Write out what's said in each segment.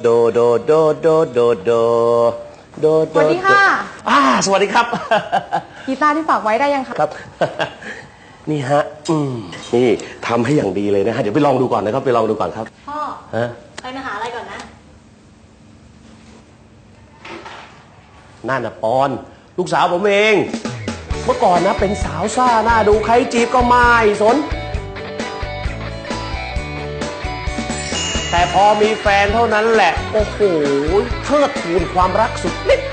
โดโดโดโดโดโดโดโดสวัสดีค่ะอ่าสวัสดีครับ กีตาร์ที่ฝากไว้ได้ยังคะครับ นี่ฮะ อืมนี่ทำให้อย่างดีเลยนะฮะ เดี๋ยวไปลองดูก่อนนะครับ ไปลองดูก่อนครับ พ่อ ฮะ ไปมหาอะไรก่อนนะ นั่นน่ะปอน ลูกสาวผมเอง เมื่อก่อนนะ เป็นสาวซ่าหน้าดูใครจีบก็ไม่สน แต่พอมีแฟนเท่านั้นแหละ โอ้โหเทิดทูนความรักสุดฤทธิ์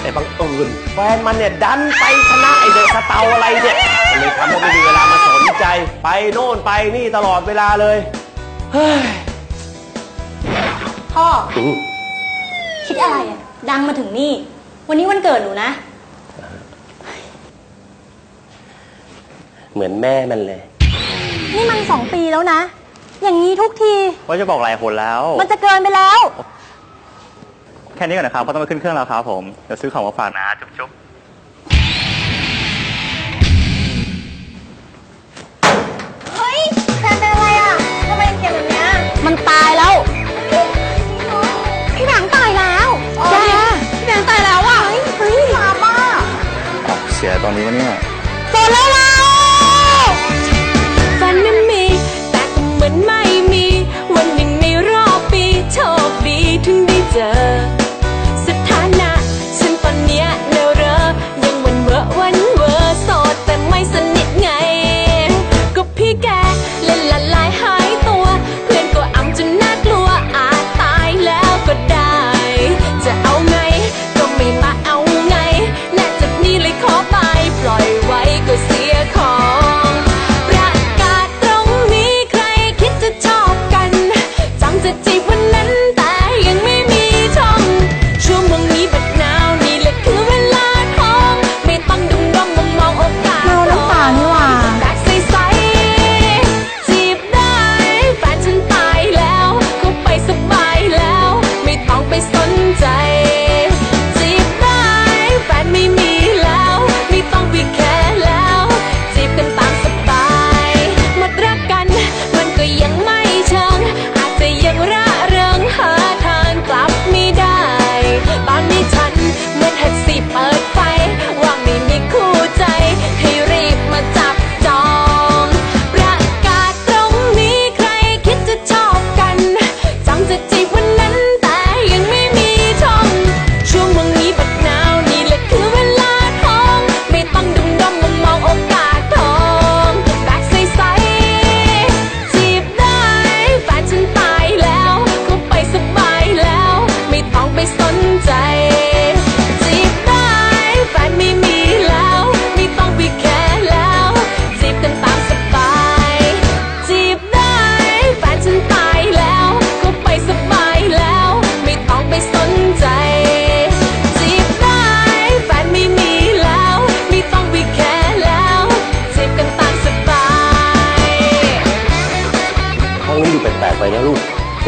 แต่บังเอิญแฟนมันเนี่ยดันไปชนะไอเด็กสเตาอะไรเนี่ยมันเลยทำให้ไม่มีเวลามาสนใจ ไปโน่นไปนี่ตลอดเวลาเลย เฮ้ยพ่ออืมคิดอะไรอะดังมาถึงนี่ วันนี้วันเกิดหนูนะ เหมือนแม่มันเลย นี่มันสองปีแล้วนะ อย่างนี้ทุกที ว่าจะบอกหลายคนแล้ว มันจะเกินไปแล้ว แค่นี้ก่อนนะครับเพราะต้องไปขึ้นเครื่องแล้วครับผมเดี๋ยวซื้อของมาฝากนะจุ๊บจุ๊บเฮ้ยแฟนเป็นอะไรอะทำไมเก็บแบบเนี้ยมันตายแล้ว พี่แบงค์ตายแล้วแกพี่แบงค์ตายแล้วอะ เฮ้ยมาบ้าอ้าวเสียตอนนี้วะเนี่ย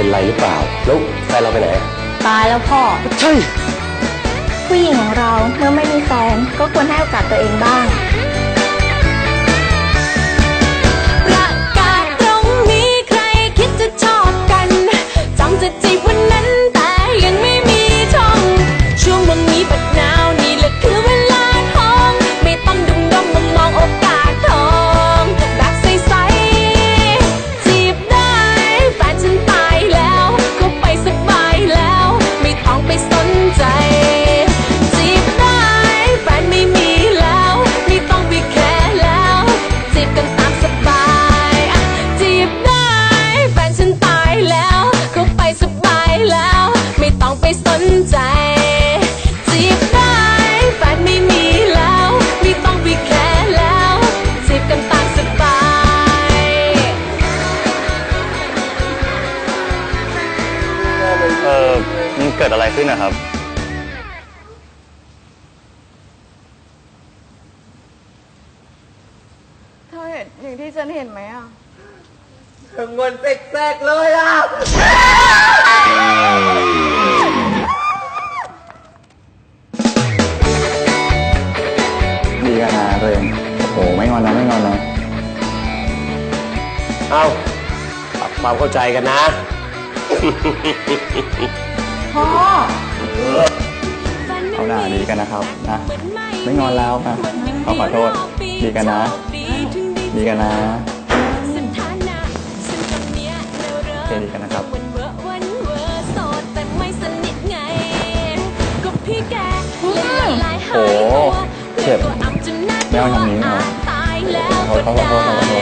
เป็นไรหรือเปล่า แล้วแฟนเราไปไหนอะตายแล้วพ่อ ใช่ ผู้หญิงของเราเมื่อไม่มีแฟนก็ควรให้โอกาสตัวเองบ้าง นใจ จีบได้แฟนไม่มีแล้ว ไม่ต้องไปแคร์แล้ว จีบกันตามสบาย เออมันเกิดอะไรขึ้นนะครับ เธอเห็นอย่างที่ฉันเห็นไหมอะเงินแตกๆเลยอะ เอาปรับความเข้าใจกันนะ พ่อเอาหน้าดีกันนะครับนะไม่งอนแล้วนะเอาขอโทษ ดีกันนะ ดีกันนะโอเคดีกันนะครับโอ้เจ็บแม่ทำนี้นะเขาเขาขอโทษขอโท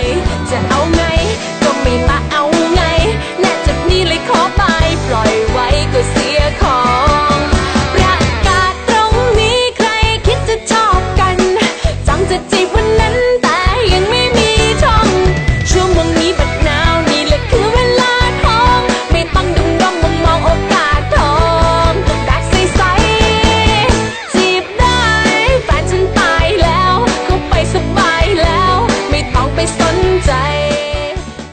ษ